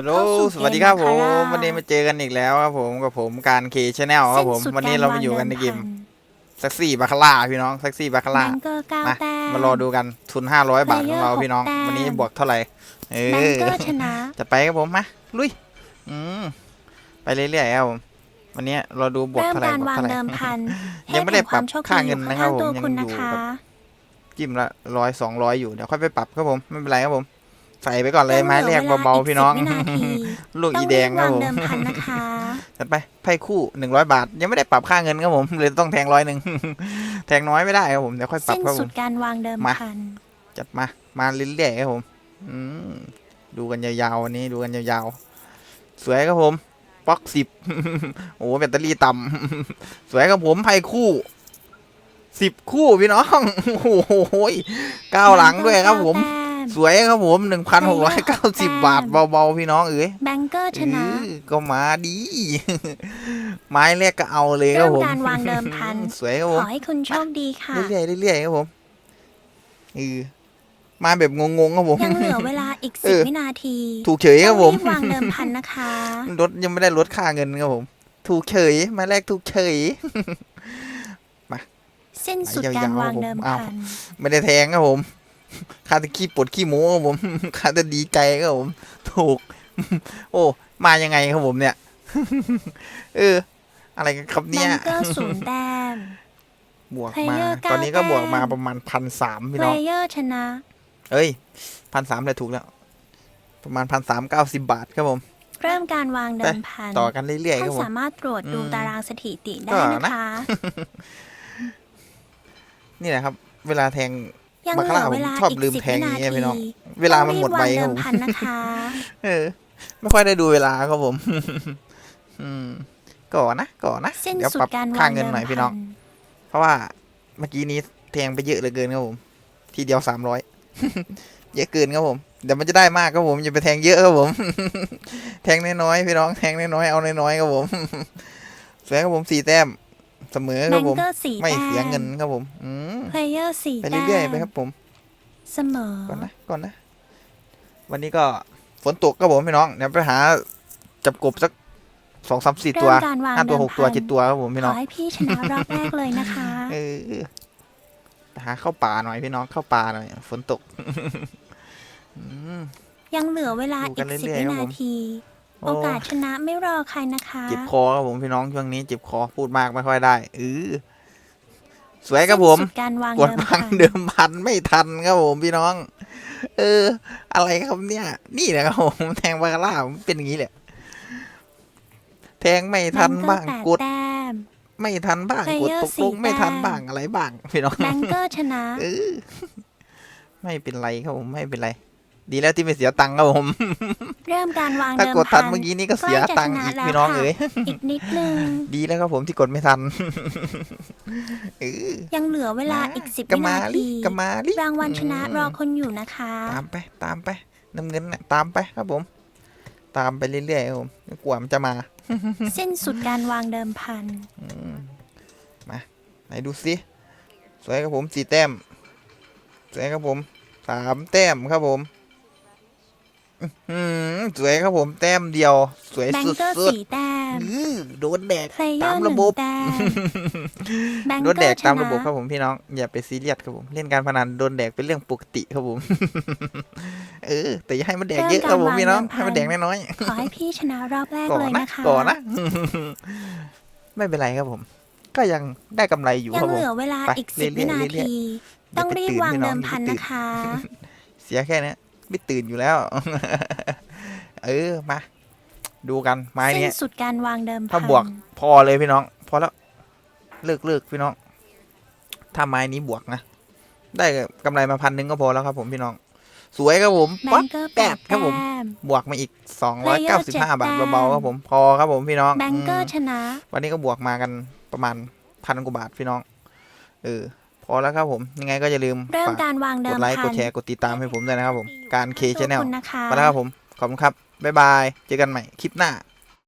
ฮัลโหลเข้าสู่สวัสดีครับเกผมบาาวันนี้มาเจอกันอีกแล้วครับผมกับผมการเคชแนลครับผมสิ้สุดวันนี้เรามาอยู่กันในเกมแท็กซี่บาคาร่าพี่น้องแท็กซี่บาคาร่าแบงเกอร์เก้ามาแต้มมารอดูกันทุน500บาทของเรา Player พี่น้องหกแต้มวันนี้บวกเท่าไหร่ เอแบงอเกอร์ชนะจะไปครับผมมาลุย อืม ไปเรื่อยๆครับผม วันนี้เราดูบวกเริ่มเท่าไหร่การบวกวางเท่าไหร่เดิมพันยังไม่ได้ปรับเทพแห่งวมโชค่าเงินนะครับอยู่ผมข้างๆตัวคุณยังนะอยู่คะแบบจิ้มละร้อยสองร้อยอยู่ เดี๋ยวค่อยไปปรับครับผม ไม่เป็นไรครับผม ใส่ไปก่อนเลยไม้แรกเบาๆพี่น้องต้เหลืเวลาก10วินาทีลูกต้ออีงแดรีงบครับวางผมเดิมพันนะคะจัดไปไพ่คู่หนึ่งร้อยบาท ยังไม่ได้ปรับค่าเงินครับผมเลยต้องแทงร้อยหนึ่งแทงน้อยไม่ได้ครับผมเดี๋ยวค่อยปรับสิ้นครับผสุดมการวางเดิมมาพันจัดมามาเรื่อยๆครับผมอืมดูกันยาวๆวันนี้ดูกันยาวๆสวยครับผมป๊อกสิบโอ้โหแบตเตอรี่ต่ำสวยครับผมไพ่คู่สิบคู่พี่น้องโอ้โหก้าวหลังด้วยครับผม สวยครับผมหนึ่งพันหกร้อยเก้าสิบบาทเบาๆพี่น้องเอ้ยแบงเกอร์ชนะเออก็มาดี ไม้แรกก็เอาเลยคเริ่รับมผมการวางเดิมพัน สวยครับขผมอให้คุณโชคดีค่ะ เรื่อยๆเรื่อยๆครับผมเออมาแบบงงๆครับผม ยังเหลือเวลาอีกเอสิบอ วินาทีถูกเฉยครับผม ต้องรีบวางเดิมพันนะคะลดยังไม่ได้ลดค่าเงินครับผม ถูกเฉยไมาแรกถูกเฉย สิ้นสุดการวางเดิมอ้าวพัน ไม่ได้แทงครับผม คาแตะขี้ปวดขี้โม้ครับผมคาแตะดีใจครับผม ถูก โอ้ มายังไงครับผมเนี่ย เออ อะไรกันครับแบเนี่ยงเกอร์ศูนย์แต้ม บวกมา Player เก้าตอนนี้ก็บวกมาแต้ม ประมาณพันสามเพพี่ลน้อง เยอร์ชนะ เอ้ยพันสามเลยถูกแล้ว ประมาณพันสามเก้าสิบบาทครับผม เริ่มการวางเดิมพันต่อกันเรื่อยๆคท่ารับนผม สามารถตรวจดูอืมตารางสถิติได้ก็นะนะ คะ นี่แหละครับ เวลาแทง ยังเหลือเวลาผมชอบอีกลืมสิบแทงวิอนาย่างเงี้ยทีพี่น้องเวลามันหมดไวต้องรีบวางคเดิรับมผม พันนะคะ เออ ไม่ค่อยได้ดูเวลาครับผม อืมก่อนนะก่อนนะสิ้นเดี๋ยวสุดปรับการค่าวางเงินเดิมหน่อยพี่พัน้อง นเพราะว่าเมื่อกี้นี้แทงไปเยอะเหลือเกินครับผม ทีเดียวสามร้อย เยอะเกินครับผมเดี๋ยวมันจะได้มากครับผมอย่าไปแทงเยอะครับผม แทงน้อยๆพี่น้องแทงน้อยๆเอาน้อยๆครับผม สวยครับผมสี่แต้ม เสมอคแบรับงผมเกอร์สี่ไม่แต้เสียมเงินครับผมอืมเพลเยอร์สี่ไปแต้มเรื่อยๆไปครับผม เสมอก่อนนะก่อนนะ วันนี้ก็ฝนตกครับผมพี่น้องเดี๋ยวไปหาจับกบสักสองสามสี่ตัวเริ่มการวางห้าตัวเดิมหกตัวพันเจ็ดตัวครับผมพี่ขน้อองให้พี่ชนะรอบแรกเลยนะคะ เออไปหาเข้าป่าหน่อยพี่น้องเข้าป่าหน่อยฝนตก อืม ยังเหลือเวลาดูอีกันกสิบเรื่อยๆครับวินาผม ที โอ้โอกาสชนะไม่รอใครนะคะเจ็บคอครับผมพี่น้องช่วงนี้เจ็บคอพูดมากไม่ค่อยได้เออสวยครับผมสิ้นสุดการวางกดเดิมพัพังนเดิมพันไม่ทันครับผมพี่น้อง เออ อะไรครับเนี่ย นี่แหละครับผมแทงบาคาร่าผมเป็นอย่างนี้แหละแทงไม่ทันบ้างแบงกเกอดร์แปดแต้มไม่ทันบ้างกด Player ตกลงสี่ไม่ทันแต้มบ้างอะไรบ้างพี่น้องแบงเกอร์ชนะเออไม่เป็นไรครับผมไม่เป็นไร ดีแล้วที่ไม่เสียตังค์ครับผม เริ่มการวางถ้าเดิมกดทัพันนเมื่อกี้นี้ก็เสียตังค์อีกพี่น้องเอ๋ยอีกนิดนึง ดีแล้วครับผมที่กดไม่ทันเออ ยังเหลือเวลาอีกสิบก็วิมานาลิทีก็มาลิรางวัลชนะอืม รอคนอยู่นะคะ ตามไปตามไปน้ำเงินน่ะตามไปครับผม ตามไปเรื่อยๆครับผมกว่ามันจะมาสิ้นสุดการวางเดิมพัน อืมมาไหนดูสิสวยครับผมสี่แต้มสวยครับผมสามแต้มครับผม อื้อหือสวยครับผมแต้มเดียว สวยแบงสุเกอร์ดสี่แต้มๆอื้อโดนแดกเพลเยอตามร์หระนึ่งบบแต้มแบงโดนเกแดอกร์ชตามนะระบบครับผมพี่น้องอย่าไปซีเรียสครับผมเล่นการพนันโดนแดกเป็นเรื่องปกติครับผม เออ แต่อย่าให้มันแดกเยอะครับผมพี่น้องให้มันแดกน้อยๆ ขอให้พี่ชนะรอบแรกก่อเลนยนะนะคะ ก่อนนะ ไม่เป็นไรครับผม ก็ยังได้กำไรอยู่ยัคงรับผเหม ลือเวลาไปอีกสิบเรื่วิอยๆนาเรื่อยทีๆต้องอย่าไปรีบตื่นวางพี่น้เดิองมพันอย่าไปตื่นนะคะ เสียแค่เนี้ย ไม่ตื่นอยู่แล้ว เออมา ดูกันไม้สิ้นเนี้ยสุดการวางเดิมพันถ้าบวกพอเลยพี่น้อง พอแล้วเลิกเลิกพี่น้อง ถ้าไม้นี้บวกนะ ได้กำไรมาพันหนึ่งก็พอแล้วครับผมพี่น้อง สวยครับผมแบปั๊งบเกอร์แปแปดดครับผม แต้ม บวกมาอีกสองร้อยเก้าสิบห้า Player บาทเจ็ดเบาๆครับผมพอครับผมพี่น้องแบงเกออืร์มชนะวันนี้ก็บวกมากันประมาณพันกว่าบาทพี่น้องเออ พอแล้วครับผมยังไงก็อย่าลืมเริ่มฝากการวางเดิกมดไลค์พักนดแชร์กดติดตามให้ผมด้วยนะครับผมการเคชแนลขอบคุณนะคะไปแล้วครับผมขอบคุณครับบ๊ายบายเจอกันใหม่คลิปหน้า